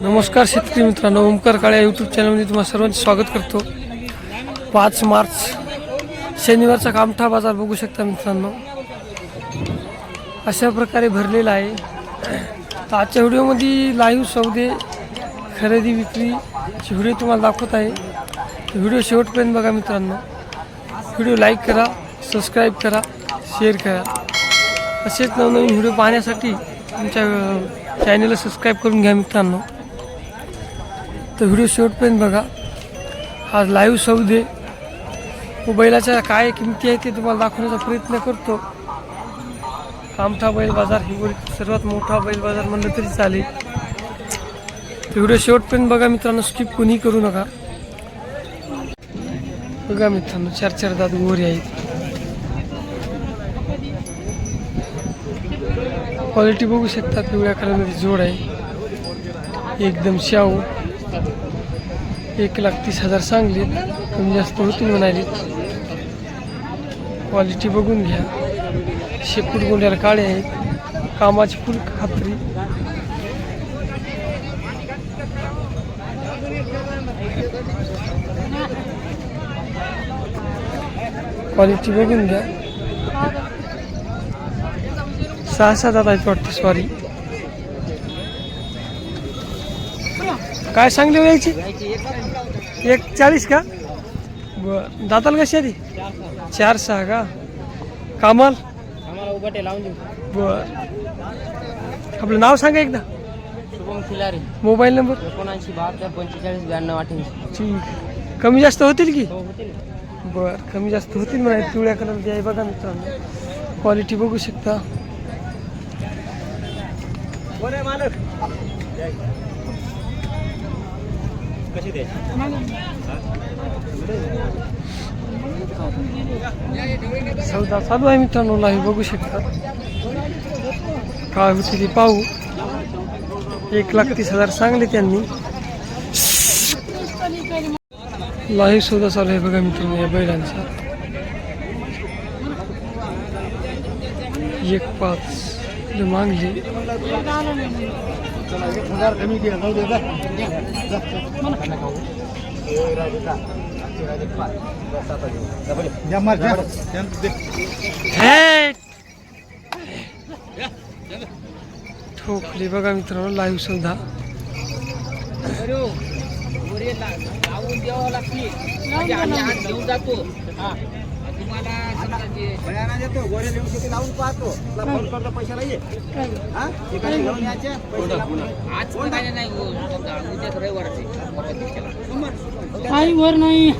नमस्कार शेतकरी मित्रांनो ओमकार काळे यूट्यूब चॅनलमध्ये तुम्हाला सर्वांचे स्वागत करतो. पाच मार्च शनिवारचा कामठा बाजार बघू शकता मित्रांनो. अशा प्रकारे भरलेला आहे. तर आजच्या व्हिडिओमध्ये लाईव्ह सौदे खरेदी विक्रीची व्हिडिओ तुम्हाला दाखवत आहे. व्हिडिओ शेवटपर्यंत बघा मित्रांनो. व्हिडिओ लाईक करा सबस्क्राईब करा शेअर करा. असेच नवनवीन व्हिडिओ पाहण्यासाठी तुमच्या चॅनलला सबस्क्राईब करून घ्या मित्रांनो. तर व्हिडिओ शेवटपर्यंत बघा. आज लाईव्ह सौदे व बैलाच्या काय किमती आहे ते तुम्हाला दाखवण्याचा प्रयत्न करतो. कामठा बैल बाजार हिंगोली सर्वात मोठा बैल बाजार म्हणलं तरी चालेल. तर व्हिडिओ शेवटपर्यंत बघा मित्रांनो स्किप कोणी करू नका. बघा मित्रांनो चार चार दात गोरी आहेत. क्वालिटी बघू शकता पिवळ्या कलरमध्ये जोड आहे. एकदम शाहू. एक लाख तीस हजार सांगले कमी जास्त होतील म्हणाले क्वालिटी बघून घ्या. शेपूट गोंड्याला काळे आहेत. कामाची फुल खात्री. क्वालिटी बघून घ्या. सहा सात आता आहेत वाटतं सॉरी काय सांगले यायची? एक चाळीस का? बर दाताल कशी आधी चार सहा का? कामाल? बर आपलं नाव सांगा एकदा. शुभम खिलारी. Mobile number? एकोणऐंशी बहात्तर पंचेचाळीस ब्याण्णव अठ्ठ्याऐंशी. ठीक. कमी जास्त होतील की? हो होतील. बर कमी जास्त होतील म्हणा पिवळ्या कलरची आहे बघा मित्रांनो. क्वालिटी बघू शकता. कशी द्यायची सौदा चालू आहे मित्रांनो लाईव्ह बघू शकता. काय होती ते पाहू. एक लाख तीस हजार सांगले त्यांनी. लाईव्ह सौदा चालू आहे बघा मित्रांनो या बैलांचा. एक पाच. मागली. ठोकले बघा मित्रांनो लाईव्ह सौदा लावून द्यावं लागते आम्ही आज घेऊन जातो. हा. तुम्हाला समजा जे देतो गोऱ्या लिहून किती लावून पाहतो. तुला फोन करतो पैशाला ये. हा. इकडे घेऊन यायचे पैसे लावून ये. आज तर काही नाही हो, उद्या रविवारच. काही वर नाही.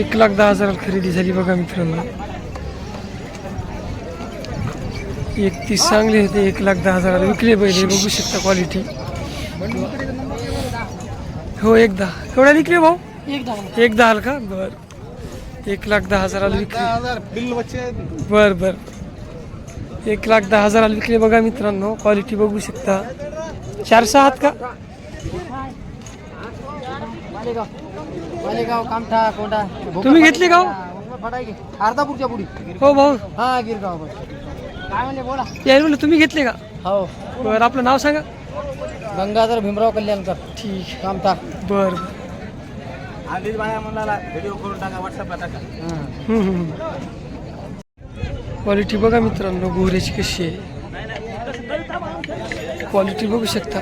एक लाख दहा हजार खरेदी झाली बघा मित्रांनो. एक तीस चांगले होते एक लाख दहा हजार विकले पहिले बघू शकता क्वालिटी हो एक दहा. केवढ्या विकले भाऊ? एक दहा. का? बर. एक लाख दहा हजाराला विकले बर बर. एक लाख दहा हजाराला विकले बघा मित्रांनो. क्वालिटी बघू शकता. चार सहा आहात का? तुम्ही घेतली का हो? अर्धापूरच्या पुढी. हो भाऊ. हा गिरगाव बस. काय म्हणले बोला. तुम्ही घेतले का? हो. बरं आपलं नाव सांगा. गंगाधर भीमराव कल्याणकर ठीक. कामठा बर. आधीच बाया म्हणाला व्हिडिओ करून टाका व्हॉट्सअपला टाका. क्वालिटी बघा मित्रांनो गोऱ्याची कशी आहे. क्वालिटी बघू शकता.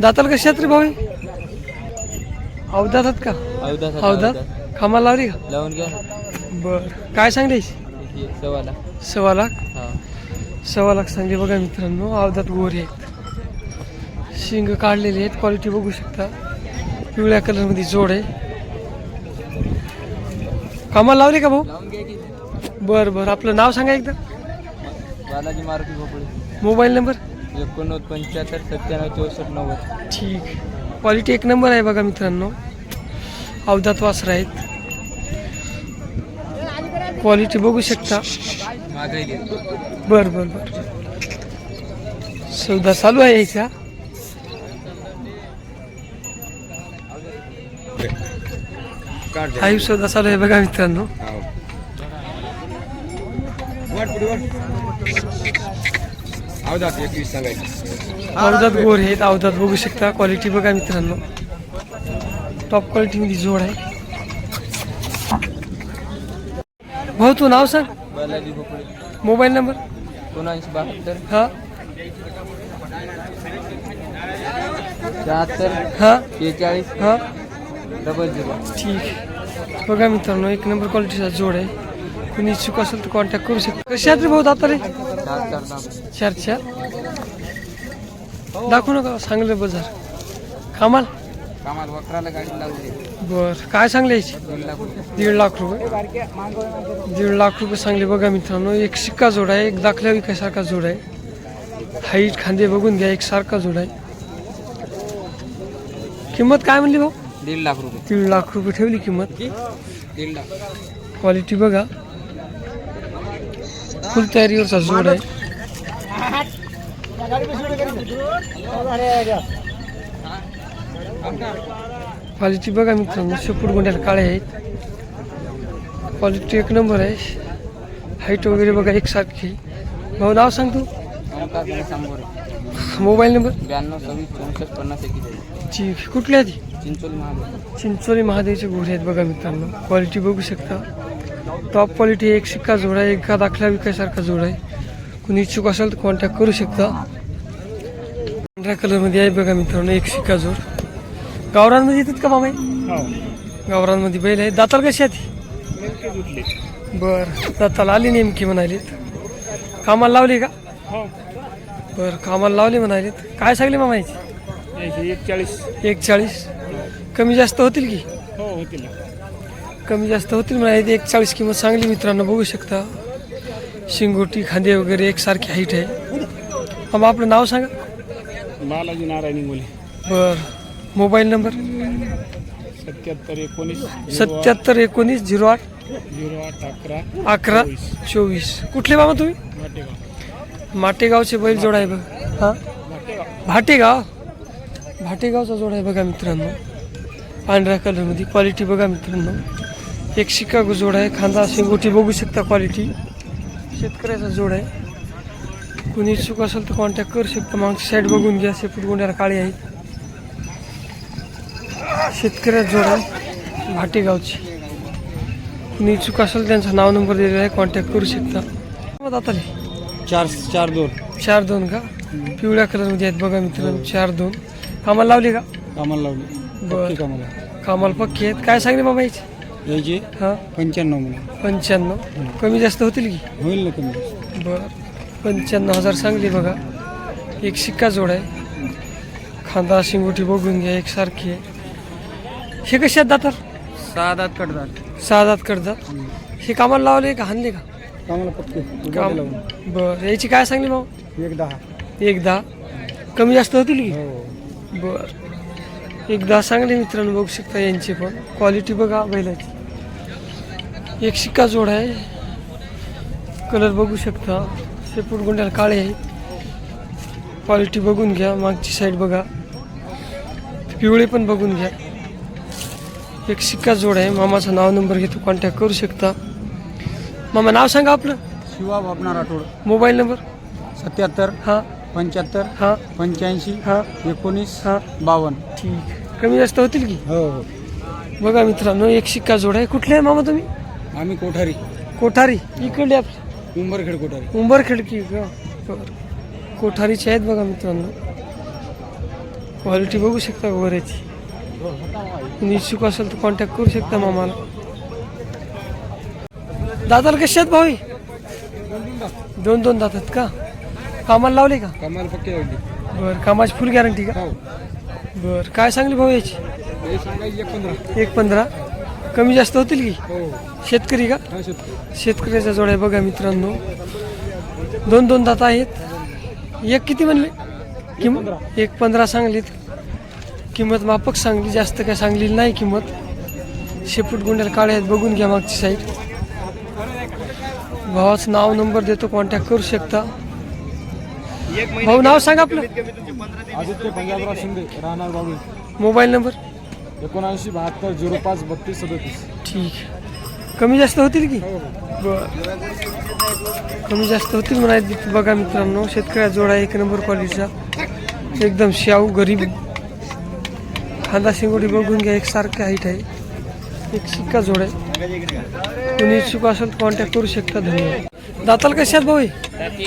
दाताल कशी आहेत रे भाऊ? अवदातात का? अवदात कामाला लावली का? लावून घ्या. बर. काय सांगले सवाला सव्वा लाख? हा. सव्वा लाख सांगले बघा मित्रांनो अवदात गोरे आहेत. शिंग काढलेले आहेत क्वालिटी बघू शकता. पिवळ्या कलरमध्ये जोड आहे. कामाला लावली का भाऊ? बरं बरं. आपलं नाव सांगा एकदा. बालाजी मारुती भोपळे. Mobile number? एकोणनव्वद पंच्याहत्तर सत्त्याण्णव चौसष्ट नव्वद. ठीक. क्वालिटी एक नंबर आहे बघा मित्रांनो. अवधात वासर आहेत. क्वालिटी बघू शकता. बरं बरं बरं. सौदा चालू आहे यायचा लाईव्ह सौदा चालू आहे बघा मित्रांनो. अवधात गोर आहेत अवधात बघू शकता. क्वालिटी बघा मित्रांनो. टॉप क्वालिटीमध्ये जोड आहे. भाऊ तू नाव सांग. बालाजी भोपळे मोबाईल नंबर? एकोणऐंशी बहात्तर. हा. शहात्तर. हा. शेहेचाळीस. हा. Double zero. ठीक. बघा मित्रांनो एक नंबर क्वालिटीचा जोड आहे. कुणी इच्छुक असेल तर कॉन्टॅक्ट करू शकतो. कशी आहेत रे भाऊ आता रे चार चार दाखवू नका सांगले बाजार. कामाल. कामाला वक्राला गाडी लागली बर. काय सांगले याची? दीड लाख रुपये. दीड लाख रुपये सांगले बघा मित्रांनो. एक शिक्का जोड आहे एक दाखल्या विकायसारखा जोड आहे. हाईट खांदे बघून घ्या एक सारखा जोड आहे. किंमत काय म्हणली भाऊ? दीड लाख रुपये. दीड लाख रुपये ठेवली किंमत. दीड लाख. क्वालिटी बघा. फुल तयारीवरचा जोड आहे. क्वालिटी बघा मित्रांनो शेपूट गोंड्याला काळे आहेत. क्वालिटी एक नंबर आहे. हाईट वगैरे बघा एकसारखी. भाऊ नाव सांग तू. मोबाईल नंबर ब्याण्णव सव्वीस चौसष्ट पन्नास ची कुठली चिंचोली महादेव. चिंचोली महादेवचे घोडे आहेत बघा मित्रांनो. क्वालिटी बघू शकता. टॉप क्वालिटी एक शिक्का जोड आहे एका दाखला विकायसारखा जोड आहे. कुणी इच्छुक असेल तर कॉन्टॅक्ट करू शकता. पांढऱ्या कलरमध्ये आहे बघा मित्रांनो एक शिक्का जोड. गावरांमध्ये येतात का मामाई गावरांमध्ये बैल आहे. दाताल कशी आहे बर दाताला आली नेमकी म्हणालीत. कामाला लावली का? बर कामाला लावली म्हणालीत. काय सांगली मामाईची एक चाळीस एक चाळीस कमी जास्त होतील की? हो होतील. कमी जास्त होतील म्हणाले एक चाळीस किंमत चांगली मित्रांनो. बघू शकता. शिंगोटी खांदे वगैरे एकसारखी हाईट आहे. मग आपलं नाव सांगा. बालाजी नारायणी मुले. बर. Mobile number? सत्याहत्तर एकोणीस सत्याहत्तर एकोणीस झिरो आठ. झिरो आठ अकरा. अकरा चोवीस. कुठले बाबा तुम्ही? माटेगावचे बैल जोड आहे बघ. हां? भाटेगाव? भाटेगावचा जोड आहे बघा मित्रांनो. पांढऱ्या कलरमध्ये क्वालिटी बघा मित्रांनो. एक शिकागो जोड आहे. खांदा शिंगोटी बघू शकता क्वालिटी शेतकऱ्याचा जोड आहे. कुणी इच्छुक असेल तर कॉन्टॅक्ट करू शकता. मागची साईड बघून घ्या. शेपूट गोंड्याला काळी आहे शेतकऱ्याचा जोड. आहे भाटेगावची. कुणी इच्छुक असेल त्यांचा नाव नंबर दिलेला आहे कॉन्टॅक्ट करू शकता. आता चार चार दोन. चार दोन का? पिवळ्या कलरमध्ये आहेत बघा मित्रांनो चार दोन. कामाला लावली का? कामाला लावली. बर. कामाला. कामाला पक्की आहेत. काय सांगले बाबा याची? याची? हां. पंच्याण्णव म्हणून. पंच्याण्णव. कमी जास्त होतील की? होईल ना कमी बरं. पंच्याण्णव हजार सांगली बघा. एक शिक्का जोड आहे. खांदा शिंगोटी बघून घ्या एकसारखी आहे. हे कसे आहेत दातर? सहा दात कडदात सहा दात करतात हे कामाला लावले का हाणले का? कामाला पक्के काम बरं. याची काय सांगली भाऊ? एक दहा. एक दहा. कमी जास्त होतील की? हो. बर. एकदा चांगले मित्रांनो बघू शकता यांची पण. क्वालिटी बघा बैलाची. एक शिक्का जोड आहे. कलर बघू शकता. शेपूट गुंड्याला काळे आहे क्वालिटी बघून घ्या. मागची साईड बघा. पिवळे पण बघून घ्या. एक शिक्का जोड आहे. मामाचं नाव नंबर घेतो कॉन्टॅक्ट करू शकता. मामा नाव सांगा आपलं. शिवा बापणार आठवड. Mobile number. सत्याहत्तर हां. पंच्याहत्तर हां. पंच्याऐंशी हां. एकोणीस हां. बावन्न. ठीक. कमी जास्त होतील की? हो हो. बघा मित्रांनो एक शिक्का जोड आहे. कुठले आहे मामा तुम्ही? आम्ही कोठारी. कोठारी. इकडे आपली. उंबरखेड कोठारी. उंबरखेड की का बरं. कोठारीचे आहेत बघा मित्रांनो. क्वालिटी बघू शकता वगैरेची कुणी इच्छुक असेल तर कॉन्टॅक्ट करू शकता मामाला. दादाला आहेत भाऊ? दोन दोन दातात का? कामाला लावले का? कामाला पक्के होती बरं कामाची फुल गॅरंटी का? हो. बरं काय सांगली भाऊ याची? एक पंधरा. कमी जास्त होतील की? हो. शेतकरी का? शेतकऱ्याचा जोड आहे बघा मित्रांनो. दोन दोन दात आहेत. एक किती म्हणले? किंमत एक पंधरा सांगलीत. किंमत माफक सांगली जास्त काय सांगलेली नाही किंमत. शेपूट गुंड्याला काळे आहेत बघून घ्या मागची साईड भावाचं नाव नंबर देतो कॉन्टॅक्ट करू शकता. भाऊ नाव सांगा आपलं. आदित्य पंजाबराव शिंदे राहणार बाबू. मोबाईल नंबर एकोणऐंशी बहात्तर झिरो पाच बत्तीस सदतीस. ठीक. कमी जास्त होतील की? बर. कमी जास्त होतील म्हणायचे बघा मित्रांनो. शेतकऱ्या जोडा एक नंबर क्वालिटीचा एकदम शाऊ गरीब. खांदा शिंगोडी बघून घ्या एक सारखी हाईट आहे. एक शिक्का जोड आहे. कोणी इच्छुक असेल कॉन्टॅक्ट करू शकता. धन्यवाद. दाताल कशात भाऊ?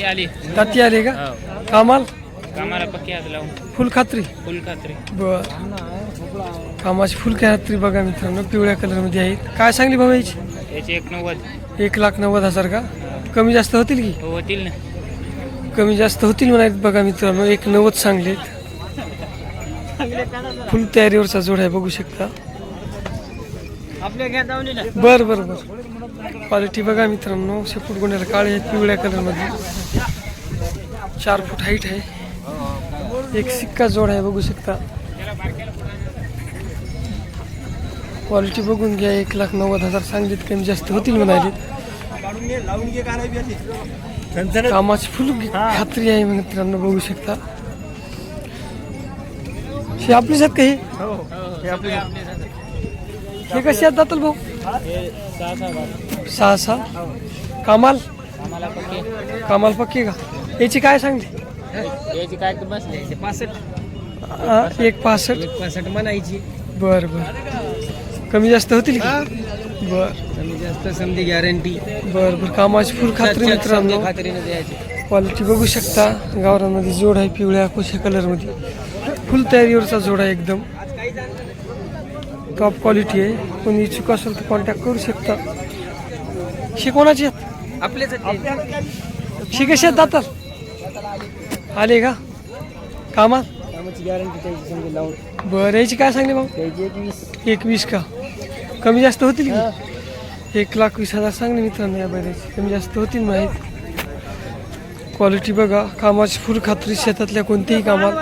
आली. दाती आले का? हो. कामाल? कामाला पक्की हात लावून. फुल खात्री? फुल खात्री. बर. कामाची फुल खात्री बघा मित्रांनो पिवळ्या कलरमध्ये आहेत. काय सांगली भाऊ याची? याचे एक नव्वद. एक लाख नव्वद हजार का? कमी जास्त होतील की? होतील ना. कमी जास्त होतील म्हणायत बघा मित्रांनो एक नव्वद सांगलेत. फुल तयारीवरचा जोड आहे बघू शकता. बर बर बर. क्वालिटी बघा मित्रांनो शेपूट गुन्ह्याला काळे आहेत पिवळ्या कलरमध्ये चार फूट हाईट आहे. एक सिक्का जोड आहे बघू शकता. क्वालिटी बघून घ्या एक लाख नव्वद हजार सांगलीत कमी जास्त होतील म्हणाले. कामाची फुल खात्री आहे मित्रांनो बघू शकता. हे आपलीच आहेत का हे हे कसे आहेत दातल भाऊ? सहा सहा कामाल? कामाला पक्की. कामाल पक्की का? याची काय सांगली याची काय पासष्ट. हा, एक पासष्ट? पासष्ट म्हणायची. बर बर. कमी जास्त होतील की? बर. कमी जास्त समधी गॅरंटी बर बर. कामाची फुल खात्री मित्रांनो. खात्रीने द्यायची. क्वालिटी बघू शकता. गावरामध्ये जोड आहे पिवळ्या कोशा कलरमध्ये फुल तयारीवरचा जोड एकदम. टॉप क्वालिटी आहे. कोणी इच्छुक असेल तर कॉन्टॅक्ट करू शकता. शे कोणाचे आहेत? आपलेच शे कसे आहेत दातात आले का? कामात? बरं याची काय सांगली भाऊ? त्याची एक वीस एक वीस का? कमी जास्त होतील की? एक लाख वीस हजार सांगले मित्रांनो या बैलाची. कमी जास्त होतील माहीत? क्वालिटी बघा. कामाची फुल खात्री शेतातल्या कोणत्याही कामात.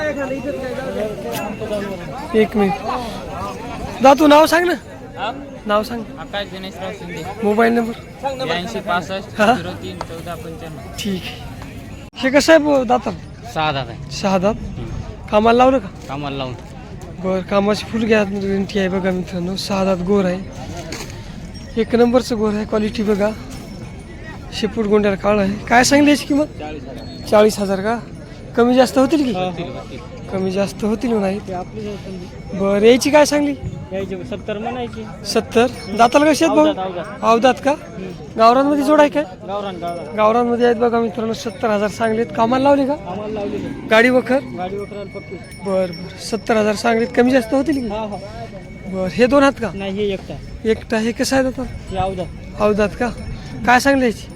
एक मिनिट. दा तू नाव सांग ना. नाव सांग. आकाश गणेशराव शिंदे. Mobile number. ब्याऐंशी पासष्ट हा. झिरो तीन चौदा पंच्याण्णव. ठीक आहे. हे कसं आहे दाता सहा दादा आहे. सहा दात? कामाला लावलं का? कामाला लावून. बरं कामाची फुल गॅरंटी आहे बघा मित्रांनो. सहा दात गोर आहे. एक नंबरचं गोर आहे. क्वालिटी बघा. शेपूट गोंड्याला काळ आहे. काय सांगली याची किंमत? चाळीस हजार. का? कमी जास्त होतील की? कमी जास्त होतील नाही? बरं याची काय सांगली? सत्तर म्हणायची. सत्तर? दाताला कशी आहेत भाऊ? अवदात का? गावरांमध्ये जोड आहे काय? गावरान गावरान. गावरांमध्ये आहेत बघा मित्रांनो सत्तर हजार सांगलीत. कामाला लावली का? आम्हाला गाडी वखर? गाडी पक्की. बरं बरं. सत्तर हजार सांगलीत. कमी जास्त होतील की? हा हा. बरं हे दोन आहेत का? नाही हे एकटा एकटा हे कसं आहे दाता हे अवधा अवदात का? काय सांगले याची?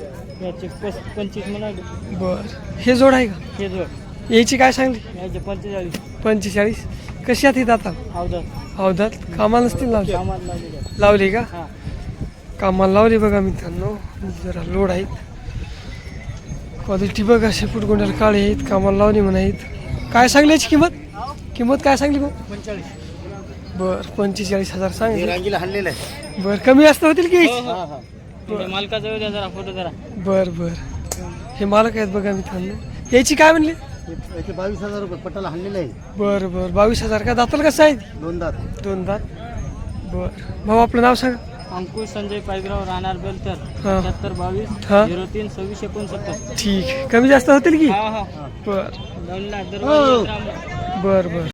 पंचवीस म्हणाले बर. हे जोड आहे का? हे जोड. याची काय सांगली? पंचेचाळीस. पंचेचाळीस. कशी आहेत ही दाता अवधात कामाला नसतील लावली? लावलेली लावली का? हा. कामाला लावली बघा मित्रांनो. जरा लोड आहेत. क्वालिटी बघा शेपूट गोंड्याला काळे आहेत. कामाला लावली म्हणा आहेत. काय सांगली याची किंमत? किंमत काय सांगली पंचेचाळीस. बर पंचेचाळीस हजार सांगली रांगीला हाणलेलं आहे. बर कमी जास्त होतील की? हा हा मालकाचा द्या जरा फोटो जरा. बर बर. हे मालक आहेत बघा मित्रांनो. याची काय म्हणली? याचे बावीस हजार रुपये पट्टाला हाणलेलं आहे. बर बर. बावीस हजार. का दाताल कसं आहे दोन दात. दोन दात. बर. भाऊ आपलं नाव सांगा. अंकुश संजय पायगराव राहणार बेलतर हा. सत्तर बावीस हा. झिरो तीन सव्वीस एकोणसत्तर. ठीक. कमी जास्त होतील की? हा हा. बर. लावलेला दरवाजा बर बर.